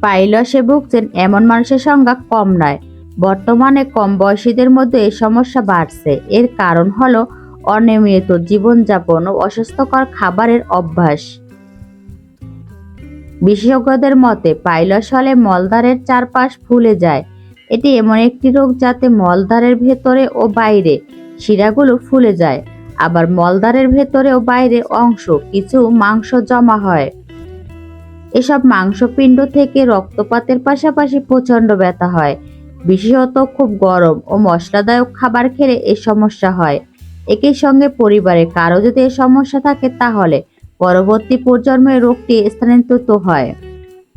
পাইলসে ভুগছেন এমন মানুষের সংখ্যা কম নয়। বর্তমানে কম বয়সীদের মধ্যে এই সমস্যা বাড়ছে। এর কারণ হলো অনিয়মিত জীবনযাপন ও অস্বাস্থ্যকর খাবারের অভ্যাস। বিশেষজ্ঞদের মতে পাইলস হলে মলদ্বারের চারপাশ ফুলে যায়। এটি এমন একটি রোগ যাতে মলদ্বারের ভেতরে ও বাইরে শিরাগুলো ফুলে যায়। আবার মলদ্বারের ভেতরে ও বাইরে অংশ, কিছু মাংস জমা হয়। এসব মাংসপিণ্ড থেকে রক্তপাতের পাশাপাশি প্রচণ্ড ব্যথা হয়। বিশেষত খুব গরম ও মশলাদায়ক খাবার খেলে এই সমস্যা হয়। একই সঙ্গে পরিবারে কারও যদি এই সমস্যা থাকে তাহলে পরবর্তী প্রজন্মে রোগটি স্থানান্তরিত হয়।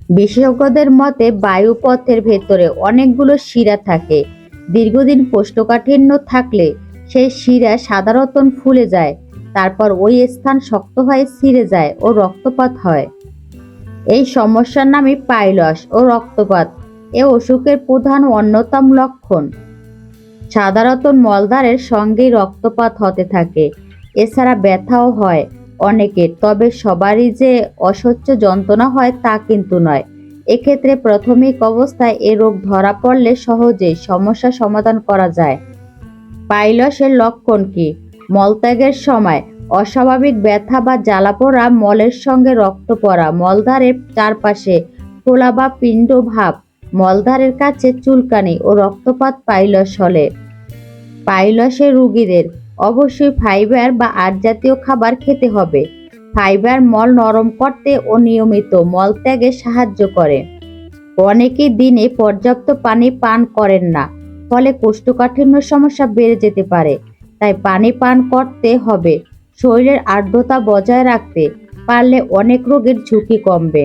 বিশেষজ্ঞদের মতে বায়ুপথের ভেতরে অনেকগুলো শিরা থাকে। দীর্ঘদিন কোষ্ঠকাঠিন্য থাকলে সেই শিরা সাধারণত ফুলে যায়, তারপর ওই স্থান শক্ত হয়ে ছিঁড়ে যায় ও রক্তপাত হয়। এই সমস্যার নামই পাইলস ও রক্তপাত। এ অসুখের প্রধান অন্যতম লক্ষণ। সাধারণত মলদ্বারের সঙ্গেই রক্তপাত হতে থাকে। এছাড়া ব্যথাও হয় অনেকের, তবে সবারই যে অসহ্য যন্ত্রণা হয় তা কিন্তু নয়। এক্ষেত্রে প্রাথমিক অবস্থায় এ রোগ ধরা পড়লে সহজেই সমস্যা সমাধান করা যায়। পাইলসের লক্ষণ কি? মলত্যাগের সময় অস্বাভাবিক ব্যথা বা জ্বালাপোড়া মলের সঙ্গে রক্ত পড়া মলদ্বারের চারপাশে ফোলা বা পিণ্ড ভাব, মলদ্বারের কাছে চুলকানি ও রক্তপাত পাইলস হলে। পাইলসের রুগীদের অবশ্যই ফাইবার বা আট জাতীয় খাবার খেতে হবে। ফাইবার মল নরম করতে ও নিয়মিত মলত্যাগে সাহায্য করে। অনেকেই দিনে পর্যাপ্ত পানি পান করেন না, ফলে কোষ্ঠকাঠিন্য সমস্যা বেড়ে যেতে পারে। তাই পানি পান করতে হবে। শরীরের আর্দ্রতা বজায় রাখতে পারলে অনেক রোগের ঝুঁকি কমবে।